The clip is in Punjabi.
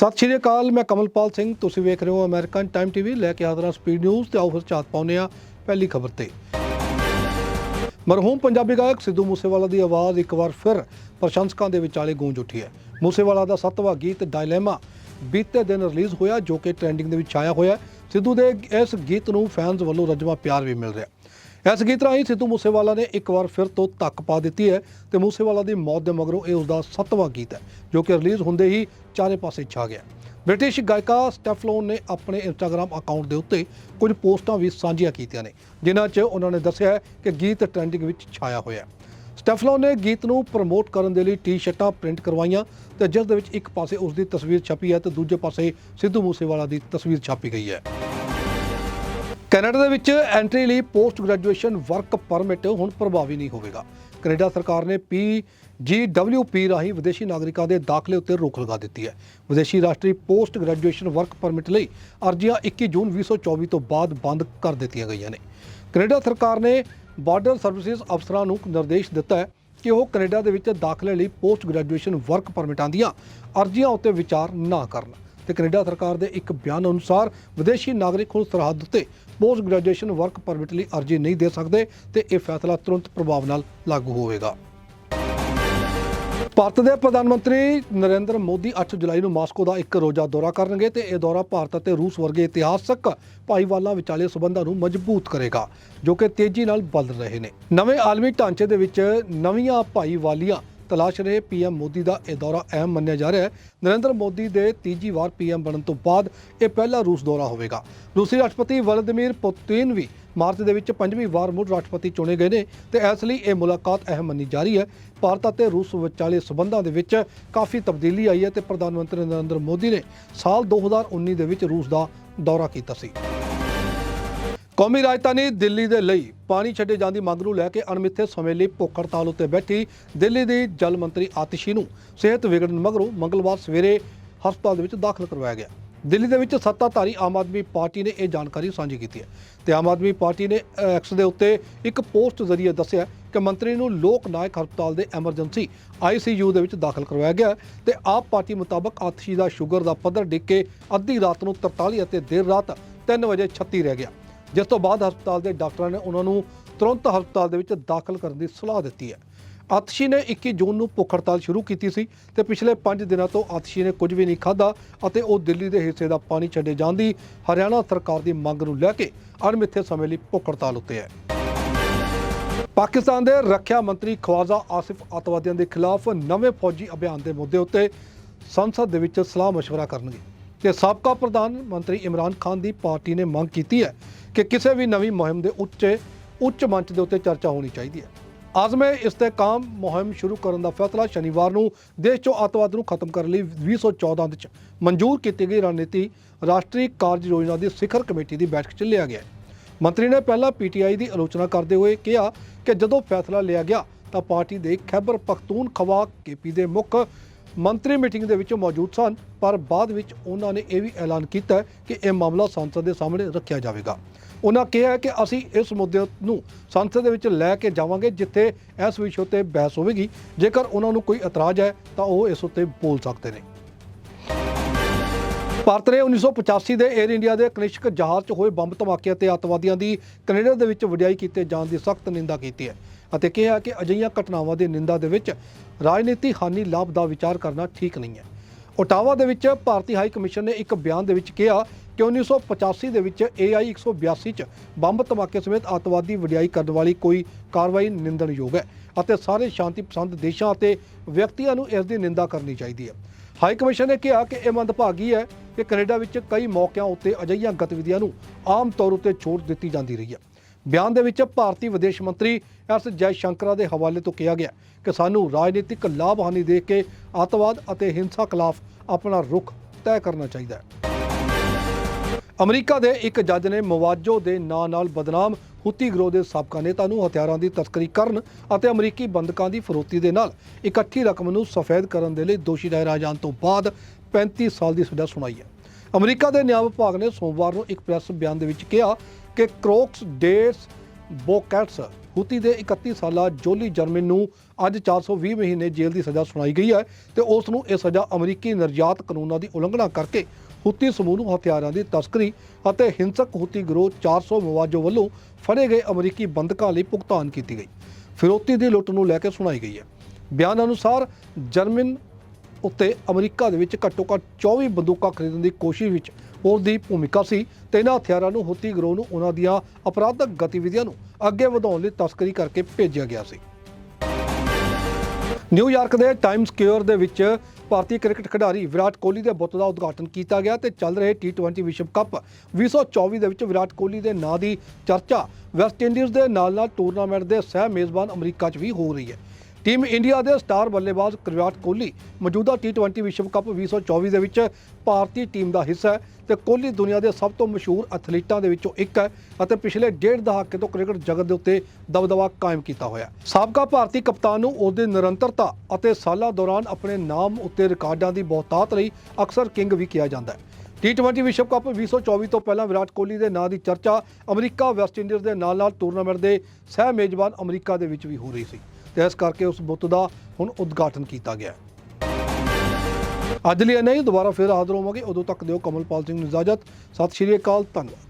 ਸਤਿ ਸ਼੍ਰੀ ਅਕਾਲ, ਮੈਂ ਕਮਲਪਾਲ ਸਿੰਘ। ਤੁਸੀਂ ਵੇਖ ਰਹੇ ਹੋ ਅਮਰੀਕਨ ਟਾਈਮ ਟੀਵੀ ਲੈ ਕੇ ਹਾਜ਼ਰਾਂ ਸਪੀਡ ਨਿਊਜ਼ ਤੇ ਆਓ ਫਿਰ ਝਾਤ ਪਾਉਂਦੇ ਹਾਂ ਪਹਿਲੀ ਖਬਰ ਤੇ। ਮਰਹੂਮ ਪੰਜਾਬੀ ਗਾਇਕ ਸਿੱਧੂ ਮੂਸੇਵਾਲਾ ਦੀ ਆਵਾਜ਼ ਇੱਕ ਵਾਰ ਫਿਰ ਪ੍ਰਸ਼ੰਸਕਾਂ ਦੇ ਵਿਚਾਲੇ ਗੂੰਜ ਉੱਠੀ ਹੈ। ਮੂਸੇਵਾਲਾ ਦਾ ਸੱਤਵਾਂ ਗੀਤ ਡਾਇਲੇਮਾ ਬੀਤੇ ਦਿਨ ਰਿਲੀਜ਼ ਹੋਇਆ, ਜੋ ਕਿ ਟ੍ਰੈਂਡਿੰਗ ਦੇ ਵਿੱਚ ਆਇਆ ਹੋਇਆ ਸਿੱਧੂ ਦੇ ਇਸ ਗੀਤ ਨੂੰ ਫੈਨਸ ਵੱਲੋਂ ਰਜਵਾ ਪਿਆਰ ਵੀ ਮਿਲ ਰਿਹਾ। ਇਸ ਗੀਤ ਰਾਹੀਂ ਸਿੱਧੂ ਮੂਸੇਵਾਲਾ ਨੇ ਇੱਕ ਵਾਰ ਫਿਰ ਤੋਂ ਧੱਕ ਪਾ ਦਿੱਤੀ ਹੈ ਤੇ ਮੂਸੇਵਾਲਾ ਦੀ ਮੌਤ ਦੇ ਮਗਰੋਂ ਇਹ ਉਸਦਾ ਸੱਤਵਾਂ ਗੀਤ ਹੈ, ਜੋ ਕਿ ਰਿਲੀਜ਼ ਹੁੰਦੇ ਹੀ ਚਾਰੇ ਪਾਸੇ ਛਾ ਗਿਆ। ਬ੍ਰਿਟਿਸ਼ ਗਾਇਕਾ ਸਟੈਫਲੋਨ ਨੇ ਆਪਣੇ ਇੰਸਟਾਗ੍ਰam ਅਕਾਊਂਟ ਦੇ ਉੱਤੇ ਕੁਝ ਪੋਸਟਾਂ ਵੀ ਸਾਂਝੀਆਂ ਕੀਤੀਆਂ ਨੇ, ਜਿਨ੍ਹਾਂ 'ਚ ਉਹਨਾਂ ਨੇ ਦੱਸਿਆ ਕਿ ਗੀਤ ਟ੍ਰੈਂਡਿੰਗ ਵਿੱਚ ਛਾਇਆ ਹੋਇਆ ਹੈ। ਸਟੈਫਲੋਨ ਨੇ ਗੀਤ ਨੂੰ ਪ੍ਰਮੋਟ ਕਰਨ ਦੇ ਲਈ ਟੀ-ਸ਼ਰਟਾਂ ਪ੍ਰਿੰਟ ਕਰਵਾਈਆਂ ਤੇ ਜਿਸ ਦੇ ਵਿੱਚ ਇੱਕ ਪਾਸੇ ਉਸ ਦੀ ਤਸਵੀਰ ਛਪੀ ਹੈ ਤੇ ਦੂਜੇ ਪਾਸੇ ਸਿੱਧੂ ਮੂਸੇਵਾਲਾ ਦੀ ਤਸਵੀਰ ਛਾਪੀ ਗਈ ਹੈ। ਕੈਨੇਡਾ ਦੇ ਵਿੱਚ ਐਂਟਰੀ ਲਈ ਪੋਸਟ ਗ੍ਰੈਜੂਏਸ਼ਨ ਵਰਕ ਪਰਮਿਟ ਹੁਣ ਪ੍ਰਭਾਵੀ ਨਹੀਂ ਹੋਵੇਗਾ। ਕੈਨੇਡਾ ਸਰਕਾਰ ਨੇ ਪੀ GWP ਰਾਹੀਂ ਵਿਦੇਸ਼ੀ ਨਾਗਰਿਕਾਂ ਦੇ ਦਾਖਲੇ ਉੱਤੇ ਰੋਕ ਲਗਾ ਦਿੱਤੀ ਹੈ। ਵਿਦੇਸ਼ੀ ਰਾਸ਼ਟਰੀ ਪੋਸਟ ਗ੍ਰੈਜੂਏਸ਼ਨ ਵਰਕ ਪਰਮਿਟ ਲਈ ਅਰਜ਼ੀਆਂ 21 ਜੂਨ 2024 ਤੋਂ ਬਾਅਦ ਬੰਦ ਕਰ ਦਿੱਤੀਆਂ ਗਈਆਂ ਨੇ। ਕੈਨੇਡਾ ਸਰਕਾਰ ਨੇ ਬਾਰਡਰ ਸਰਵਿਸਿਜ਼ ਅਫਸਰਾਂ ਨੂੰ ਨਿਰਦੇਸ਼ ਦਿੱਤਾ ਹੈ ਕਿ ਉਹ ਕੈਨੇਡਾ ਦੇ ਵਿੱਚ ਦਾਖਲੇ ਲਈ ਪੋਸਟ ਗ੍ਰੈਜੂਏਸ਼ਨ ਵਰਕ ਪਰਮਿਟਾਂ ਦੀਆਂ ਅਰਜ਼ੀਆਂ ਉੱਤੇ ਵਿਚਾਰ ਨਾ ਕਰਨ ਤੇ ਕੈਨੇਡਾ ਸਰਕਾਰ ਦੇ ਇੱਕ ਬਿਆਨ ਅਨੁਸਾਰ ਵਿਦੇਸ਼ੀ ਨਾਗਰਿਕ ਹੁਣ ਸਰਹੱਦ ਉੱਤੇ ਪੋਸਟ ਗ੍ਰੈਜੂਏਸ਼ਨ ਵਰਕ ਪਰਮਿਟ ਲਈ ਅਰਜ਼ੀ ਨਹੀਂ ਦੇ ਸਕਦੇ ਤੇ ਇਹ ਫੈਸਲਾ ਤੁਰੰਤ ਪ੍ਰਭਾਵ ਨਾਲ ਲਾਗੂ ਹੋਵੇਗਾ। ਭਾਰਤ ਦੇ ਪ੍ਰਧਾਨ ਮੰਤਰੀ ਨਰਿੰਦਰ ਮੋਦੀ 8 ਜੁਲਾਈ ਨੂੰ ਮਾਸਕੋ ਦਾ ਇੱਕ ਰੋਜ਼ਾ ਦੌਰਾ ਕਰਨਗੇ ਤੇ ਇਹ ਦੌਰਾ ਭਾਰਤ ਅਤੇ ਰੂਸ ਵਰਗੇ ਇਤਿਹਾਸਕ ਭਾਈਵਾਲਾਂ ਵਿਚਾਲੇ ਸਬੰਧਾਂ ਨੂੰ ਮਜ਼ਬੂਤ ਕਰੇਗਾ, ਜੋ ਕਿ ਤੇਜ਼ੀ ਨਾਲ ਬਦਲ ਰਹੇ ਨੇ। ਨਵੇਂ ਆਲਮੀ ਢਾਂਚੇ ਦੇ ਵਿੱਚ ਨਵੀਆਂ ਭਾਈਵਾਲੀਆਂ ਤਲਾਸ਼ ਰਹੇ ਪੀਐਮ ਮੋਦੀ ਦਾ ਇਹ ਦੌਰਾ ਅਹਿਮ ਮੰਨਿਆ ਜਾ ਰਿਹਾ ਹੈ। ਨਰਿੰਦਰ ਮੋਦੀ ਦੇ ਤੀਜੀ ਵਾਰ ਪੀਐਮ ਬਣਨ ਤੋਂ ਬਾਅਦ ਇਹ ਪਹਿਲਾ ਰੂਸ ਦੌਰਾ ਹੋਵੇਗਾ। ਰੂਸੀ ਰਾਸ਼ਟਰਪਤੀ ਵਲਦੀਮੀਰ ਪੁਤਿਨ ਵੀ ਮਾਰਚ ਦੇ ਵਿੱਚ ਪੰਜਵੀਂ ਵਾਰ ਮੁੜ ਰਾਸ਼ਟਰਪਤੀ ਚੁਣੇ ਗਏ ਨੇ ਤੇ ਇਸ ਲਈ ਇਹ ਮੁਲਾਕਾਤ ਅਹਿਮ ਮੰਨੀ ਜਾ ਰਹੀ ਹੈ। ਭਾਰਤ ਅਤੇ ਰੂਸ ਵਿਚਾਲੇ ਸਬੰਧਾਂ ਦੇ ਵਿੱਚ ਕਾਫੀ ਤਬਦੀਲੀ ਆਈ ਹੈ ਤੇ ਪ੍ਰਧਾਨ ਮੰਤਰੀ ਨਰਿੰਦਰ ਮੋਦੀ ਨੇ ਸਾਲ 2019 ਦੇ ਵਿੱਚ ਰੂਸ ਦਾ ਦੌਰਾ ਕੀਤਾ ਸੀ। ਕੌਮੀ ਰਾਜਧਾਨੀ ਦਿੱਲੀ ਦੇ ਲਈ ਪਾਣੀ ਛੱਡੇ ਜਾਣ ਦੀ ਮੰਗ ਨੂੰ ਲੈ ਕੇ ਅਣਮਿੱਥੇ ਸਮੇਂ ਲਈ ਭੁੱਖ ਹੜਤਾਲ ਉੱਤੇ ਬੈਠੀ ਦਿੱਲੀ ਦੀ ਜਲ ਮੰਤਰੀ ਆਤਿਸ਼ੀ ਨੂੰ ਸਿਹਤ ਵਿਗੜਨ ਮਗਰੋਂ ਮੰਗਲਵਾਰ ਸਵੇਰੇ ਹਸਪਤਾਲ ਦੇ ਵਿੱਚ ਦਾਖਲ ਕਰਵਾਇਆ ਗਿਆ। ਦਿੱਲੀ ਦੇ ਵਿੱਚ ਸੱਤਾਧਾਰੀ ਆਮ ਆਦਮੀ ਪਾਰਟੀ ਨੇ ਇਹ ਜਾਣਕਾਰੀ ਸਾਂਝੀ ਕੀਤੀ ਹੈ ਤੇ ਆਮ ਆਦਮੀ ਪਾਰਟੀ ਨੇ ਐਕਸ ਦੇ ਉੱਤੇ ਇੱਕ ਪੋਸਟ ਜ਼ਰੀਏ ਦੱਸਿਆ ਕਿ ਮੰਤਰੀ ਨੂੰ ਲੋਕ ਨਾਇਕ ਹਸਪਤਾਲ ਦੇ ਐਮਰਜੈਂਸੀ ਆਈਸੀਯੂ ਦੇ ਵਿੱਚ ਦਾਖਲ ਕਰਵਾਇਆ ਗਿਆ ਹੈ ਤੇ ਆਪ ਪਾਰਟੀ ਮੁਤਾਬਕ ਆਤਿਸ਼ੀ ਦਾ ਸ਼ੂਗਰ ਦਾ ਪੱਧਰ ਡਿੱਗ ਕੇ ਅੱਧੀ ਰਾਤ ਨੂੰ 43 ਅਤੇ ਦੇਰ ਰਾਤ 3 ਵਜੇ 36 ਰਹਿ ਗਿਆ। ਜਿਸ ਤੋਂ ਬਾਅਦ ਹਸਪਤਾਲ ਦੇ ਡਾਕਟਰਾਂ ਨੇ ਉਹਨਾਂ ਨੂੰ ਤੁਰੰਤ ਹਸਪਤਾਲ ਦੇ ਵਿੱਚ ਦਾਖਲ ਕਰਨ ਦੀ ਸਲਾਹ ਦਿੱਤੀ ਹੈ ਆਤਸ਼ੀ ਨੇ 21 ਜੂਨ ਨੂੰ ਭੁੱਖ ਹੜਤਾਲ ਸ਼ੁਰੂ ਕੀਤੀ ਸੀ ਤੇ ਪਿਛਲੇ 5 ਦਿਨਾਂ ਤੋਂ ਆਤਸ਼ੀ ਨੇ ਕੁਝ ਵੀ ਨਹੀਂ ਖਾਧਾ ਅਤੇ ਉਹ ਦਿੱਲੀ ਦੇ ਹਿੱਸੇ ਦਾ ਪਾਣੀ ਛੱਡੇ ਜਾਣ ਦੀ ਹਰਿਆਣਾ ਸਰਕਾਰ ਦੀ ਮੰਗ ਨੂੰ ਲੈ ਕੇ ਅਣਮਿੱਥੇ ਸਮੇਂ ਲਈ ਭੁੱਖ ਹੜਤਾਲ ਉੱਤੇ ਹੈ ਪਾਕਿਸਤਾਨ ਦੇ ਰੱਖਿਆ ਮੰਤਰੀ ਖਵਾਜ਼ਾ ਆਸਿਫ ਅਤਵਾਦੀਆਂ ਦੇ ਖਿਲਾਫ ਨਵੇਂ ਫੌਜੀ ਅਭਿਆਨ ਦੇ ਮੁੱਦੇ ਉੱਤੇ ਸੰਸਦ ਦੇ ਵਿੱਚ ਸਲਾਹ مشورہ ਕਰਨਗੇ ਤੇ ਸਾਬਕਾ ਪ੍ਰਧਾਨ ਮੰਤਰੀ ਇਮਰਾਨ ਖਾਨ ਦੀ ਪਾਰਟੀ ਨੇ ਮੰਗ ਕੀਤੀ ਹੈ ਕਿ ਕਿਸੇ ਵੀ ਨਵੀਂ ਮੁਹਿੰਮ ਦੇ ਉੱਚੇ, ਉੱਚ ਮੰਚ ਦੇ ਉੱਤੇ ਚਰਚਾ ਹੋਣੀ ਚਾਹੀਦੀ ਹੈ। ਆਜ਼ਮੇ ਇਸਤੇਕਾਮ ਮੁਹਿੰਮ ਸ਼ੁਰੂ ਕਰਨ ਦਾ ਫੈਸਲਾ ਸ਼ਨੀਵਾਰ ਨੂੰ ਦੇਸ਼ 'ਚੋਂ ਅੱਤਵਾਦ ਨੂੰ ਖਤਮ ਕਰਨ ਲਈ 2014 ਵਿੱਚ ਮਨਜ਼ੂਰ ਕੀਤੀ ਗਈ ਰਣਨੀਤੀ ਰਾਸ਼ਟਰੀ ਕਾਰਜ ਯੋਜਨਾ ਦੀ ਸਿਖਰ ਕਮੇਟੀ ਦੀ ਬੈਠਕ 'ਚ ਲਿਆ ਗਿਆ ਮੰਤਰੀ ਨੇ ਪਹਿਲਾਂ ਪੀਟੀਆਈ ਦੀ ਆਲੋਚਨਾ ਕਰਦੇ ਹੋਏ ਕਿਹਾ ਕਿ ਜਦੋਂ ਫੈਸਲਾ ਲਿਆ ਗਿਆ ਤਾਂ ਪਾਰਟੀ ਦੇ ਖੈਬਰ ਪਖਤੂਨ ਪਖਤੂਨਖਵਾ ਕੇਪੀ ਦੇ ਮੁੱਖ ਮੰਤਰੀ ਮੀਟਿੰਗ ਦੇ ਵਿੱਚ ਮੌਜੂਦ ਸਨ, ਪਰ ਬਾਅਦ ਵਿੱਚ ਉਹਨਾਂ ਨੇ ਇਹ ਵੀ ਐਲਾਨ ਕੀਤਾ ਕਿ ਇਹ ਮਾਮਲਾ ਸੰਸਦ ਦੇ ਸਾਹਮਣੇ ਰੱਖਿਆ ਜਾਵੇਗਾ। ਉਹਨਾਂ ਕਿਹਾ ਕਿ ਅਸੀਂ ਇਸ ਮੁੱਦੇ ਨੂੰ ਸੰਸਦ ਦੇ ਵਿੱਚ ਲੈ ਕੇ ਜਾਵਾਂਗੇ, ਜਿੱਥੇ ਇਸ ਵਿਸ਼ੇ ਉੱਤੇ ਬਹਿਸ ਹੋਵੇਗੀ। ਜੇਕਰ ਉਹਨਾਂ ਨੂੰ ਕੋਈ ਇਤਰਾਜ਼ ਹੈ, ਤਾਂ ਉਹ ਇਸ ਉੱਤੇ ਬੋਲ ਸਕਦੇ ਨੇ। ਭਾਰਤ ਨੇ 1985 ਦੇ 에ਅਰ ਇੰਡੀਆ ਦੇ ਕਨਿਸ਼ਕ ਜਹਾਜ਼ 'ਚ ਹੋਏ ਬੰਬ ਧਮਾਕੇ ਅਤੇ ਅੱਤਵਾਦੀਆਂ ਦੀ ਕੈਨੇਡਾ ਦੇ ਵਿੱਚ ਵਡਿਆਈ ਕੀਤੇ ਜਾਣ ਦੀ ਸਖਤ ਨਿੰਦਾ ਕੀਤੀ ਹੈ। ਅਤੇ ਕਿਹਾ ਕਿ ਅਜਿਹੀਆਂ ਘਟਨਾਵਾਂ ਦੀ ਨਿੰਦਾ ਦੇ ਵਿੱਚ ਰਾਜਨੀਤੀ ਹਾਨੀ ਲਾਭ ਦਾ ਵਿਚਾਰ ਕਰਨਾ ਠੀਕ ਨਹੀਂ ਹੈ। ਓਟਾਵਾ ਦੇ ਵਿੱਚ ਭਾਰਤੀ ਹਾਈ ਕਮਿਸ਼ਨ ਨੇ ਇੱਕ ਬਿਆਨ ਦੇ ਵਿੱਚ ਕਿਹਾ ਕਿ 1985 ਦੇ ਵਿੱਚ AI 182 ਚ ਬੰਬ ਧਮਾਕੇ ਸਮੇਤ ਅੱਤਵਾਦੀ ਵਡਿਆਈ ਕਰਨ ਵਾਲੀ ਕੋਈ ਕਾਰਵਾਈ ਨਿੰਦਣਯੋਗ ਹੈ ਅਤੇ ਸਾਰੇ ਸ਼ਾਂਤੀ ਪਸੰਦ ਦੇਸ਼ਾਂ ਅਤੇ ਵਿਅਕਤੀਆਂ ਨੂੰ ਇਸ ਦੀ ਨਿੰਦਾ ਕਰਨੀ ਚਾਹੀਦੀ ਹੈ। ਹਾਈ ਕਮਿਸ਼ਨ ਨੇ ਕਿਹਾ ਕਿ ਇਹ ਮੰਦਭਾਗੀ ਹੈ ਕਿ ਕੈਨੇਡਾ ਵਿੱਚ ਕਈ ਮੌਕਿਆਂ ਉੱਤੇ ਅਜਿਹੀਆਂ ਗਤੀਵਿਧੀਆਂ ਨੂੰ ਆਮ ਤੌਰ ਉੱਤੇ ਛੋਟ ਦਿੱਤੀ ਜਾਂਦੀ ਰਹੀ ਹੈ। ਬਿਆਨ ਦੇ ਵਿੱਚ ਭਾਰਤੀ ਵਿਦੇਸ਼ ਮੰਤਰੀ ਐਸ ਜੈ ਸ਼ੰਕਰਾ ਦੇ ਹਵਾਲੇ ਤੋਂ ਕਿਹਾ ਗਿਆ ਕਿ ਸਾਨੂੰ ਰਾਜਨੀਤਿਕ ਲਾਭਹਾਨੀ ਦੇਖ ਕੇ ਅੱਤਵਾਦ ਅਤੇ ਹਿੰਸਾ ਖਿਲਾਫ ਆਪਣਾ ਰੁਖ ਤੈਅ ਕਰਨਾ ਚਾਹੀਦਾ ਹੈ। ਅਮਰੀਕਾ ਦੇ ਇੱਕ ਜੱਜ ਨੇ ਮਵਾਜੋ ਦੇ ਨਾਂ ਨਾਲ ਬਦਨਾਮ ਹੁਤੀ ਗਰੋਹ ਦੇ ਸਾਬਕਾ ਨੇਤਾ ਨੂੰ ਹਥਿਆਰਾਂ ਦੀ ਤਸਕਰੀ ਕਰਨ ਅਤੇ ਅਮਰੀਕੀ ਬੰਦਕਾਂ ਦੀ ਫਰੋਤੀ ਦੇ ਨਾਲ ਇਕੱਠੀ ਰਕਮ ਨੂੰ ਸਫੈਦ ਕਰਨ ਦੇ ਲਈ ਦੋਸ਼ੀ ਠਹਿਰਾਏ ਜਾਣ ਤੋਂ ਬਾਅਦ 35 ਸਾਲ ਦੀ ਸਜ਼ਾ ਸੁਣਾਈ ਹੈ। ਅਮਰੀਕਾ ਦੇ ਨਿਆਂ ਵਿਭਾਗ ਨੇ ਸੋਮਵਾਰ ਨੂੰ ਇੱਕ ਪ੍ਰੈਸ ਬਿਆਨ ਦੇ ਵਿੱਚ ਕਿਹਾ ਕਿ ਕ੍ਰੋਕਸ ਡੇਸ ਬੋਕੈਟਸ, ਹੂਤੀ ਦੇ 31 ਸਾਲਾ ਜੋਲੀ ਜਰਮਨ ਨੂੰ ਅੱਜ 420 ਮਹੀਨੇ ਜੇਲ੍ਹ ਦੀ ਸਜ਼ਾ ਸੁਣਾਈ ਗਈ ਹੈ ਤੇ ਉਸ ਨੂੰ ਇਹ ਸਜ਼ਾ ਅਮਰੀਕੀ ਨਿਰਯਾਤ ਕਾਨੂੰਨਾਂ ਦੀ ਉਲੰਘਣਾ ਕਰਕੇ ਹੂਤੀ ਸਮੂਹ ਨੂੰ ਹਥਿਆਰਾਂ ਦੀ ਤਸਕਰੀ ਅਤੇ ਹਿੰਸਕ ਹੂਤੀ ਗਰੋਹ 400 ਮਵਾਜੋ ਵੱਲੋਂ ਫੜੇ ਗਏ ਅਮਰੀਕੀ ਬੰਦਕਾਂ ਲਈ ਭੁਗਤਾਨ ਕੀਤੀ ਗਈ। ਫਿਰੋਤੀ ਦੀ ਲੁੱਟ ਨੂੰ ਲੈ ਕੇ ਸੁਣਾਈ ਗਈ ਹੈ। ਬਿਆਨ ਅਨੁਸਾਰ ਜਰਮਨ ਉੱਤੇ ਅਮਰੀਕਾ ਦੇ ਵਿੱਚ ਘੱਟੋ ਘੱਟ 24 ਬੰਦੂਕਾਂ ਖਰੀਦਣ ਦੀ ਕੋਸ਼ਿਸ਼ ਵਿੱਚ ਉਸ ਦੀ ਭੂਮਿਕਾ ਸੀ ਤੇ ਇਹਨਾਂ ਹਥਿਆਰਾਂ ਨੂੰ ਹੁਤੀ ਗਰੋਹ ਨੂੰ ਉਹਨਾਂ ਦੀਆਂ ਅਪਰਾਧਕ ਗਤੀਵਿਧੀਆਂ ਨੂੰ ਅੱਗੇ ਵਧਾਉਣ ਲਈ ਤਸਕਰੀ ਕਰਕੇ ਭੇਜਿਆ ਗਿਆ ਸੀ। ਨਿਊਯਾਰਕ ਦੇ ਟਾਈਮ ਸਕੁਅਰ ਦੇ ਵਿੱਚ ਭਾਰਤੀ ਕ੍ਰਿਕਟ ਖਿਡਾਰੀ ਵਿਰਾਟ ਕੋਹਲੀ ਦੇ ਬੁੱਤ ਦਾ ਉਦਘਾਟਨ ਕੀਤਾ ਗਿਆ ਤੇ ਚੱਲ ਰਹੇ T20 ਵਿਸ਼ਵ ਕੱਪ 2024 ਦੇ ਵਿੱਚ ਵਿਰਾਟ ਕੋਹਲੀ ਦੇ ਨਾਂ ਦੀ ਚਰਚਾ ਵੈਸਟ ਇੰਡੀਜ਼ ਦੇ ਨਾਲ-ਨਾਲ ਟੂਰਨਾਮੈਂਟ ਦੇ ਸਹਿ ਮੇਜ਼ਬਾਨ ਅਮਰੀਕਾ 'ਚ ਵੀ ਹੋ ਰਹੀ ਹੈ। ਟੀਮ ਇੰਡੀਆ ਦੇ ਸਟਾਰ ਬੱਲੇਬਾਜ਼ ਵਿਰਾਟ ਕੋਹਲੀ ਮੌਜੂਦਾ T20 ਵਿਸ਼ਵ ਕੱਪ 2024 ਦੇ ਵਿੱਚ ਭਾਰਤੀ ਟੀਮ ਦਾ ਹਿੱਸਾ ਹੈ ਤੇ ਕੋਹਲੀ ਦੁਨੀਆ ਦੇ ਸਭ ਤੋਂ ਮਸ਼ਹੂਰ ਐਥਲੀਟਾਂ ਦੇ ਵਿੱਚੋਂ ਇੱਕ ਹੈ ਅਤੇ ਪਿਛਲੇ ਡੇਢ ਦਹਾਕੇ ਤੋਂ ਕ੍ਰਿਕਟ ਜਗਤ ਦੇ ਉੱਤੇ ਦਬਦਬਾ ਕਾਇਮ ਕੀਤਾ ਹੋਇਆ ਸਾਬਕਾ ਭਾਰਤੀ ਕਪਤਾਨ ਨੂੰ ਉਹਦੀ ਨਿਰੰਤਰਤਾ ਅਤੇ ਸਾਲਾਂ ਦੌਰਾਨ ਆਪਣੇ ਨਾਮ ਉੱਤੇ ਰਿਕਾਰਡਾਂ ਦੀ ਬਹੁਤਾਤ ਲਈ ਅਕਸਰ ਕਿੰਗ ਵੀ ਕਿਹਾ ਜਾਂਦਾ ਹੈ। T20 ਵਿਸ਼ਵ ਕੱਪ 2024 ਤੋਂ ਪਹਿਲਾਂ ਵਿਰਾਟ ਕੋਹਲੀ ਦੇ ਨਾਂ ਦੀ ਚਰਚਾ ਅਮਰੀਕਾ ਵੈਸਟ ਇੰਡੀਜ਼ ਦੇ ਨਾਲ-ਨਾਲ ਟੂਰਨਾਮੈਂਟ ਦੇ ਸਹਿ ਮੇਜ਼ਬਾਨ ਅਮਰੀਕਾ ਦੇ ਵਿੱਚ ਵੀ ਹੋ ਰਹੀ ਸੀ। ਤੇ ਇਸ ਕਰਕੇ ਉਸ ਬੁੱਤ ਦਾ ਹੁਣ ਉਦਘਾਟਨ ਕੀਤਾ ਗਿਆ ਅੱਜ ਲਈ ਨਹੀਂ ਦੁਬਾਰਾ ਫਿਰ ਹਾਜ਼ਰ ਹੋਵਾਂਗੇ। ਉਦੋਂ ਤੱਕ ਦਿਓ ਕਮਲਪਾਲ ਸਿੰਘ ਨੂੰ ਇਜਾਜ਼ਤ। ਸਤਿ ਸ਼੍ਰੀ ਅਕਾਲ, ਧੰਨਵਾਦ।